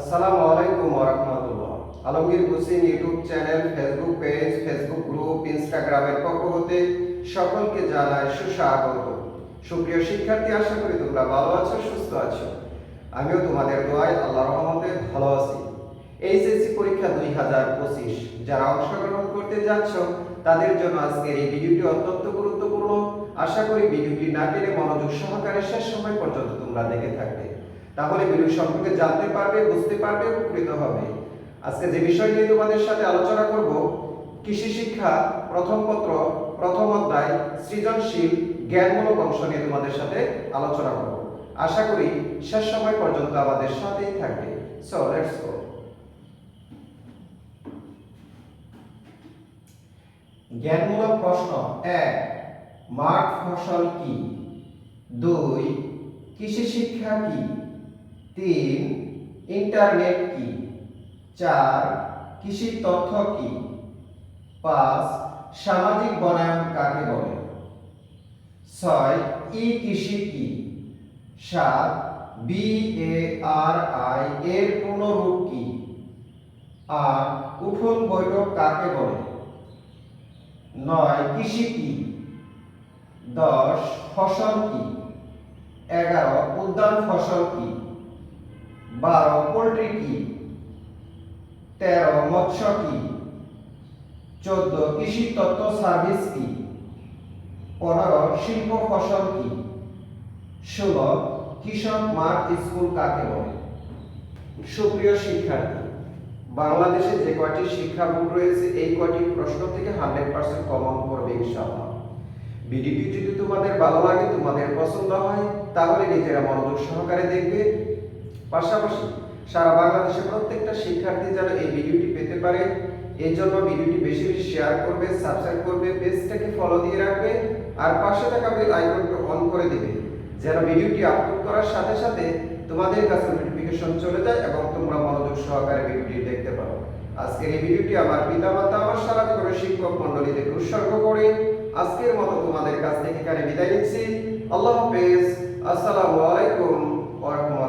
আসসালামু আলাইকুম ওরহমতুল্লাহ Alamgir Hossain YouTube channel, Facebook page, Facebook group, ইনস্টাগ্রামের পক্ষ হতে সকলকে জানাই সুস্বাগত। সুপ্রিয় শিক্ষার্থী, আশা করি তোমরা ভালো আছো, সুস্থ আছো। আমিও তোমাদের দোয়ায় আল্লাহ রহমতে ভালো আছি। এইচএসসি পরীক্ষা দুই হাজার পঁচিশ, যারা অংশগ্রহণ করতে যাচ্ছ, তাদের জন্য আজকের এই ভিডিওটি অত্যন্ত গুরুত্বপূর্ণ। আশা করি ভিডিওটি না টেনে মনোযোগ সহকারে শেষ সময় পর্যন্ত তোমরা দেখে থাকবে। তাহলে ভিডিও সম্পর্কে জানতে পারবে, বুঝতে পারবে, উপকৃত হবে। আজকে যে বিষয় নিয়ে তোমাদের সাথে আলোচনা করব, কৃষি শিক্ষা, প্রথম পত্র, প্রথম অধ্যায়, সৃজনশীল জ্ঞানমূলক অংশ নিয়ে তোমাদের সাথে আলোচনা করব। আশা করি শেষ সময় পর্যন্ত আমাদের সাথেই থাকবে। সো লেটস গো জ্ঞানমূলক প্রশ্ন এক, মাঠ ফসল কি? দুই, কৃষি শিক্ষা কি? তিন ইন্টারনেট কি? চার কৃষি তথ্য কি? পাঁচ, সামাজিক বনায়ন কাকে বলে? ছয় ই কৃষি কি? সাত বি এ আর আই এর পুনরূপ কি? আর উঠোন বৈঠক কাকে বলে? নয়, কৃষি কি? দশ, ফসল কি? এগারো, উদ্যান ফসল কি? বারো, পোল্ট্রি কি? তেরো, মৎস্য কি? চোদ্দ, কৃষি তত্ত্ব সার্ভিস কি? পনেরো, শিল্প ফসল কি? ষোলো, কৃষক মাঠ স্কুল কাকে বলে? সুপ্রিয় শিক্ষার্থী, বাংলাদেশে যে কয়টি শিক্ষা রয়েছে, এই কয়টি প্রশ্ন থেকে হান্ড্রেড পার্সেন্ট কমন করবে ইনশাআল্লাহ। ভিডিওটি যদি তোমাদের ভালো লাগে, তোমাদের পছন্দ হয়, তাহলে নিজেরা মনোযোগ সহকারে দেখবে। পাশাপাশি সারা বাংলাদেশের প্রত্যেকটা শিক্ষার্থী যেন এই ভিডিওটি পেতে পারে। এই জন্য ভিডিওটি বেশি বেশি শেয়ার করবে সাবস্ক্রাইব করবে পেজটাকে ফলো দিয়ে রাখবে, আর পাশে থাকা বেল আইকনকে অন করে দিবে, যেন ভিডিওটি আপলোড করার সাথে সাথে তোমাদের কাছে নোটিফিকেশন চলে যায় এবং তোমরা মনোযোগ সহকারে ভিডিওটি দেখতে পারো। আজকের এই ভিডিওটি আমার পিতামাতা, আমার সারা জীবনের শিক্ষক মণ্ডলীদের উৎসর্গ করে আজকের মতো তোমাদের কাছ থেকে এখানে বিদায় নিচ্ছি। আল্লাহ হাফেজ। আসসালামু আলাইকুম ওয়া